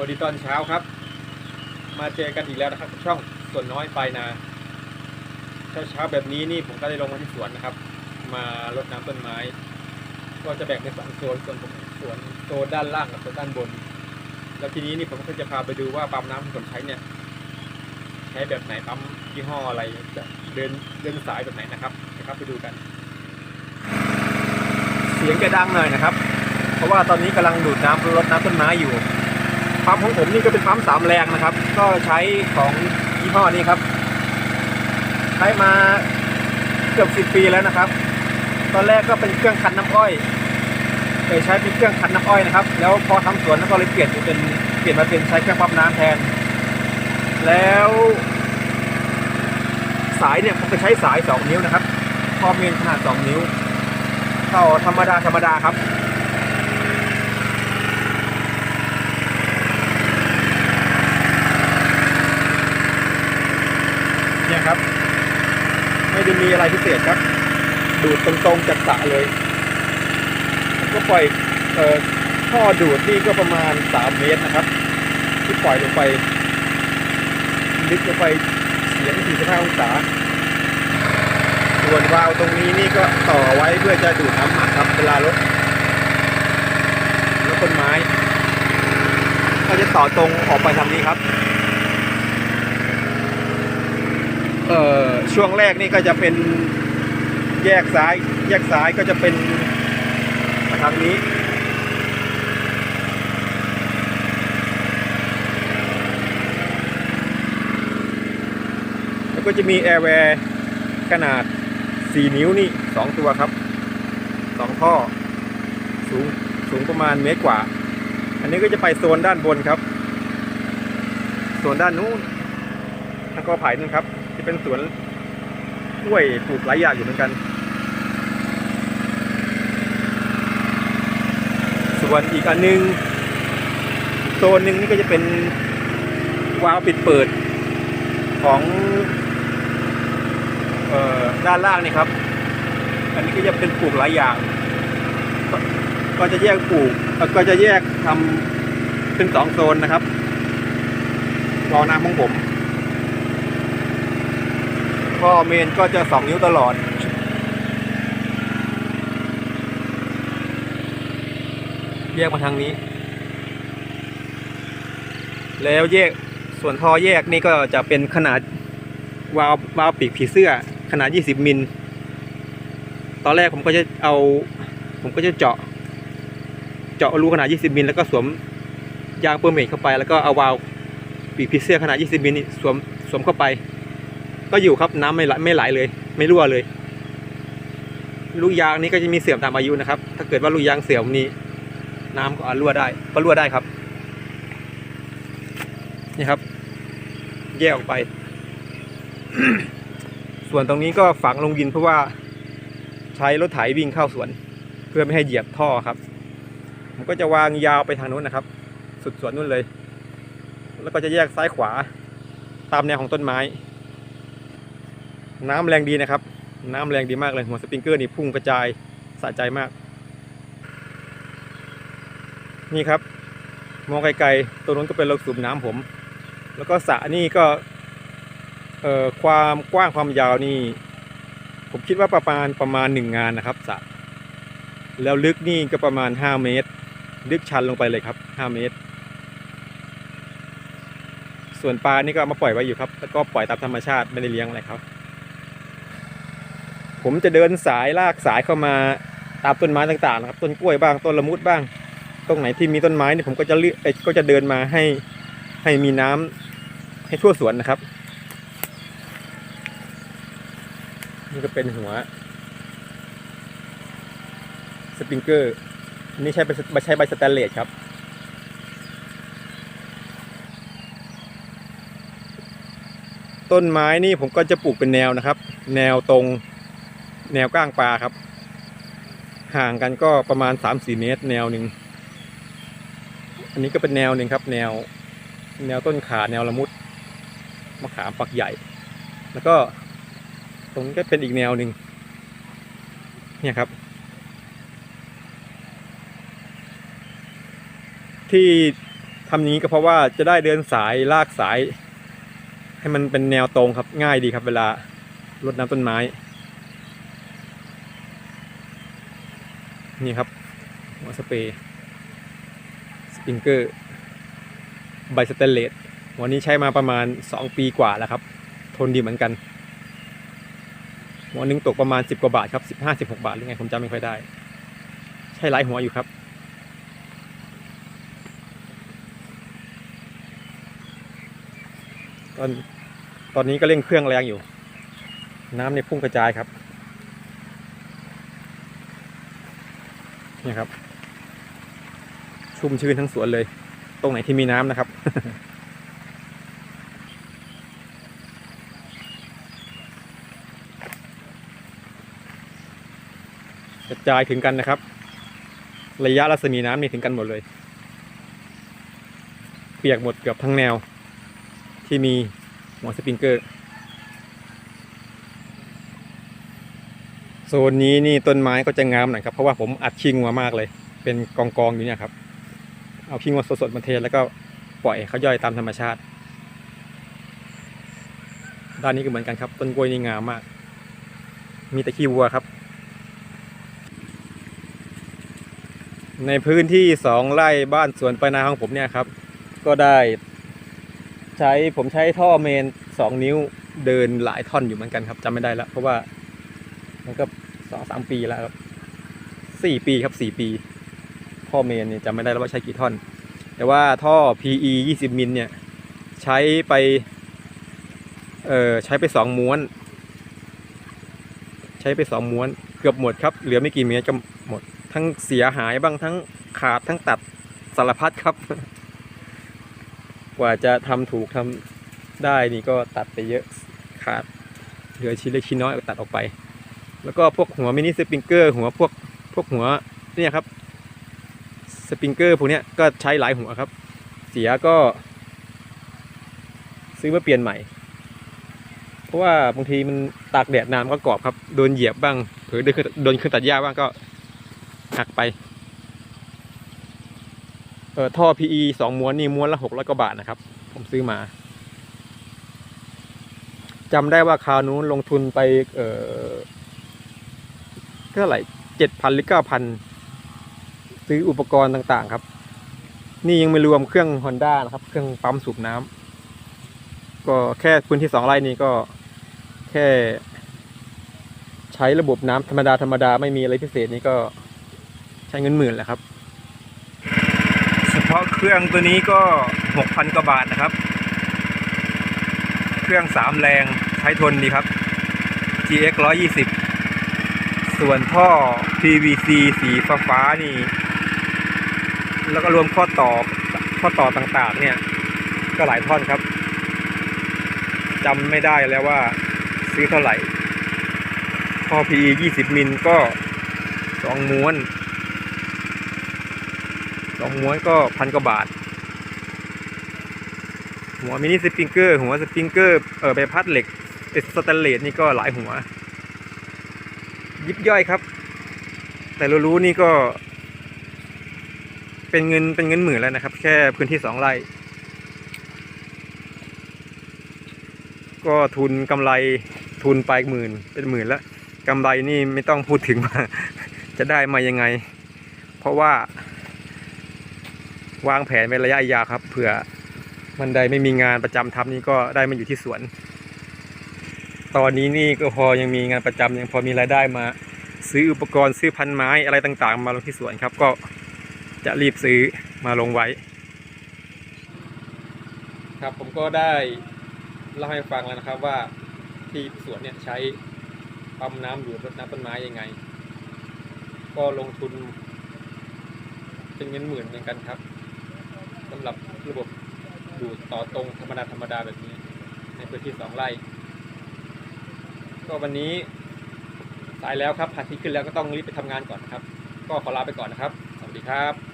วัสดีตอนเช้าครับ มาเจอกันอีกแล้วนะครับ ช่องส่วนน้อยปลายนาเช้าเช้าแบบนี้นี่ผมก็ได้ลงมาที่สวนนะครับ มารดน้ำต้นไม้ ก็จะแบ่งเป็นสองโซนส่วนผมสวนโซนด้านล่างกับโซนด้านบน แล้วทีนี้นี่ผมก็จะพาไปดูว่าปั๊มน้ำที่ผมใช้เนี่ย ใช้แบบไหนปั๊มยี่ห้ออะไรจะเดินเดินสายแบบไหนนะครับนะครับไปดูกัน เสียงจะดังหน่อยนะครับ เพราะว่าตอนนี้กำลังดูดน้ำรดน้ำต้นไม้อยู่ ปั๊มของผมนี่ก็เป็นปั๊มสามแรงนะครับ ก็ใช้ของยี่ห้อนี้ครับ ใช้มาเกือบสิบปีแล้วนะครับ ตอนแรกก็เป็นเครื่องคันน้ำอ้อยเคยใช้เป็นเครื่องคันน้ำอ้อยนะครับ แล้วพอทำสวนแล้วก็เลยเปลี่ยนเป็นเปลี่ยนมาเป็นใช้เครื่องปั๊มน้ำแทน แล้ว สายเนี่ยผมจะใช้สายสองนิ้วนะครับ พอเมนขนาดสองนิ้วเข้าธรรมดาธรรมดาครับ เนี่ยครับ ไม่ได้มีอะไรพิเศษครับ ดูดตรงๆจากสระเลย ก็ปล่อยเอ่อท่อดูดนี่ก็ประมาณ3เมตรนะครับ ที่ปล่อยลงไปลึกลงไปเสียง45องศาส่วนวาล์วตรงนี้นี่ก็ต่อไว้เพื่อจะดูดน้ำหมักครับเวลารถรถต้นไม้ ก็จะต่อตรงออกไปทางนี้ครับ เอ่อช่วงแรกนี่ก็จะเป็นแยกซ้าย แยกซ้ายก็จะเป็นทางนี้แล้วก็จะมีแอร์แวร์ขนาด 4 นิ้วนี่ 2 ตัวครับ 2 ท่อ สูง สูงประมาณเมตรกว่า อันนี้ก็จะไปโซนด้านบนครับ โซนด้านนู้นแล้วก็ไผ่นั่นครับ ที่เป็นสวนกล้วยปลูกหลายอย่างอยู่เหมือนกัน ส่วนอีกอันหนึงโซนหนึ่งนี่ก็จะเป็นวาล์วปิดเปิดของออด้านล่างนี่ครับ อันนี้ก็จะเป็นปลูกหลายอย่าง ก็จะแยกปลูกก็จะแยกทำเป็นสองโซนนะครับรอน้ำของผม ก็เมนก็จะสองนิ้วตลอด แยกมาทางนี้ แล้วแยกส่วนท่อแยกนี่ก็จะเป็นขนาดวาล์ววาล์วปีกผีเสื้อขนาด 20 มิล ตอนแรกผมก็จะเอา ผมก็จะเจาะ เจาะรูขนาด 20 มิล แล้วก็สวมยางเปอร์เมทเข้าไป แล้วก็เอาวาล์วปีกผีเสื้อขนาด 20 มิลสวมสวมเข้าไป ก็อยู่ครับน้ำไม่ไหลไม่ไหลเลย ไม่รั่วเลย ลูกยางนี้ก็จะมีเสื่อมตามอายุนะครับ ถ้าเกิดว่าลูกยางเสื่อมนี้ น้ำก็อรั่วได้ ก็รั่วได้ครับ นี่ครับ แยกออกไป ส่วนตรงนี้ก็ฝังลงดินเพราะว่า ใช้รถไถวิ่งเข้าสวน เพื่อไม่ให้เหยียบท่อครับผมก็จะวางยาวไปทางนู้นนะครับ สุดสวนนู้นเลย แล้วก็จะแยกซ้ายขวา ตามแนวของต้นไม้ น้ำแรงดีนะครับ น้ำแรงดีมากเลยหัวสปริงเกอร์นี่พุ่งกระจายสะใจมาก นี่ครับ มองไกลๆตรงนู้นก็เป็นระสูบน้ำผม แล้วก็สระนี่ก็เอ่อความกว้างความยาวนี่ ผมคิดว่าประมาณประมาณหนึ่งงานนะครับสระแล้วลึกนี่ก็ประมาณห้าเมตร ลึกชันลงไปเลยครับห้าเมตร ส่วนปลานี่ก็มาปล่อยไว้อยู่ครับ แล้วก็ปล่อยตามธรรมชาติไม่ได้เลี้ยงอะไรครับ ผมจะเดินสายลากสายเข้ามาตามต้นไม้ต่างๆนะครับต้นกล้วยบ้างต้นละมุดบ้าง ตรงไหนที่มีต้นไม้นี่ผมก็จะเลือกเอ้ก็จะเดินมาให้ให้มีน้ำให้ทั่วสวนนะครับ นี่ก็เป็นหัวสปริงเกอร์นนี้ใช้ใบใช้ใบสแตนเลสครับต้นไม้นี่ผมก็จะปลูกเป็นแนวนะครับ แนวตรง แนวก้างปลาครับ ห่างกันก็ประมาณ3-4เมตร แนวหนึ่งอันนี้ก็เป็นแนวหนึ่งครับ แนว แนวต้นขาแนวละมุดมะขามปักใหญ่ แล้วก็ตรงนี้ก็เป็นอีกแนวหนึ่งเนี่ยครับ ที่ทำอย่างนี้ก็เพราะว่าจะได้เดินสายลากสาย ให้มันเป็นแนวตรงครับง่ายดีครับเวลารดน้ำต้นไม้ นี่ครับหัวสเปรย์สปริงเกอร์ไบสเตนเลสวันนี้ใช้มาประมาณ 2 ปีกว่าแล้วครับ ทนดีเหมือนกันหัวหนึงตกประมาณ 10 กว่าบาทครับ 15 16 บาทหรือไงผมจำไม่ค่อยได้ ใช้หลายหัวอยู่ครับ ตอนตอนนี้ก็เร่งเครื่องแรงอยู่ น้ำในพุ่งกระจายครับ เนี่ยครับ ชุ่มชื้นทั้งสวนเลย ตรงไหนที่มีน้ำนะครับ กระจายถึงกันนะครับ ระยะรัศมีน้ำนี่ถึงกันหมดเลย เปียกหมดเกือบทั้งแนว ที่มีหัวสปริงเกอร์ โซนนี้นี่ต้นไม้ก็จะงามหน่อยครับ เพราะว่าผมอัดขี้งัวมากเลย เป็นกองกองอยู่เนี่ยครับ เอาขี้งัวสดๆมาเทแล้วก็ปล่อยเขาย่อยตามธรรมชาติ ด้านนี้ก็เหมือนกันครับ ต้นกล้วยนี่งามมาก มีแต่ขี้วัวครับ ในพื้นที่สองไร่บ้านสวนปลายนาของผมเนี่ยครับ ก็ได้ใช้ผมใช้ท่อเมนสองนิ้วเดินหลายท่อนอยู่เหมือนกันครับจำไม่ได้แล้วเพราะว่ามันก็ สองสามปีแล้วครับสี่ปีครับสี่ปี ท่อเมนเนี่ยจำไม่ได้แล้วว่าใช้กี่ท่อน แต่ว่าท่อ PE 20 มิลเนี่ยใช้ไป เอ่อใช้ไปสองม้วน ใช้ไปสองม้วน เกือบหมดครับ เหลือไม่กี่เมตรก็หมด ทั้งเสียหายบ้างทั้งขาดทั้งตัดสารพัดครับ กว่าจะทำถูกทำได้นี่ก็ตัดไปเยอะขาดเหลือชิ้นเล็กชิ้นน้อยตัดออกไป แล้วก็พวกหัวมินิสปริงเกอร์ หัวพวกพวกหัวเนี่ยครับสปริงเกอร์พวกนี้ก็ใช้หลายหัวครับ เสียก็ ซื้อมาเปลี่ยนใหม่ เพราะว่าบางทีมันตากแดดนานก็กรอบครับ โดนเหยียบบ้างเผลอโดนโดนเครื่องตัดหญ้าบ้างก็หักไปเอ่อท่อ PE สองม้วนนี่ม้วนละหกร้อยกว่าบาทนะครับ ผมซื้อมาจำได้ว่าคราวนู้นลงทุนไปเอ่อ เท่าไหร่เจ็ดพันหรือเก้าพันซื้ออุปกรณ์ต่างๆครับ นี่ยังไม่รวมเครื่อง Honda นะครับ เครื่องปั๊มสูบน้ำก็แค่พื้นที่สองไร่นี้ก็แค่ ใช้ระบบน้ำธรรมดาธรรมดาไม่มีอะไรพิเศษนี่ก็ใช้เงินหมื่นแหละครับ เฉพาะเครื่องตัวนี้ก็หกพันกว่าบาทนะครับ เครื่องสามแรงใช้ทนดีครับ GX 120 ส่วนท่อ PVC สีฟ้าฟ้านี่ แล้วก็รวมข้อต่อข้อต่อต่างๆ เนี่ย ก็หลายท่อนครับจำไม่ได้แล้วว่าซื้อเท่าไหร่ท่อ PE 20 มิลก็สองม้วนสองม้วนก็พันกว่าบาท หัวมินิสปริงเกอร์ หัวสปริงเกอร์เออใบพัดเหล็กสแตนเลสนี่ก็หลายหัว ยิบย่อยครับ แต่เรารู้นี่ก็ เป็นเงินเป็นเงินหมื่นแล้วนะครับ แค่พื้นที่สองไร่ ก็ทุนกำไรทุนไปหมื่นเป็นหมื่นแล้วกำไรนี่ไม่ต้องพูดถึงว่าจะได้มายังไง เพราะว่าวางแผนไว้ระยะยาวครับเผื่อมันใดไม่มีงานประจำทำนี่ก็ได้มาอยู่ที่สวน ตอนนี้นี่ก็พอยังมีงานประจำยังพอมีรายได้มา ซื้ออุปกรณ์ซื้อพันไม้อะไรต่างๆ มาลงที่สวนครับ ก็จะรีบซื้อมาลงไว้ ครับผมก็ได้เล่าให้ฟังแล้วนะครับว่าที่สวนเนี่ยใช้ปั๊มน้ำดูดรดน้ำต้นไม้ยังไง ก็ลงทุนเป็นเงินหมื่นเหมือนกันครับสำหรับระบบดูดต่อตรงธรรมดาธรรมดาแบบนี้ ในพื้นที่สองไร่ ก็วันนี้สายแล้วครับพระอาทิตย์ขึ้นแล้วก็ต้องรีบไปทำงานก่อนนะครับ ก็ขอลาไปก่อนนะครับ สวัสดีครับ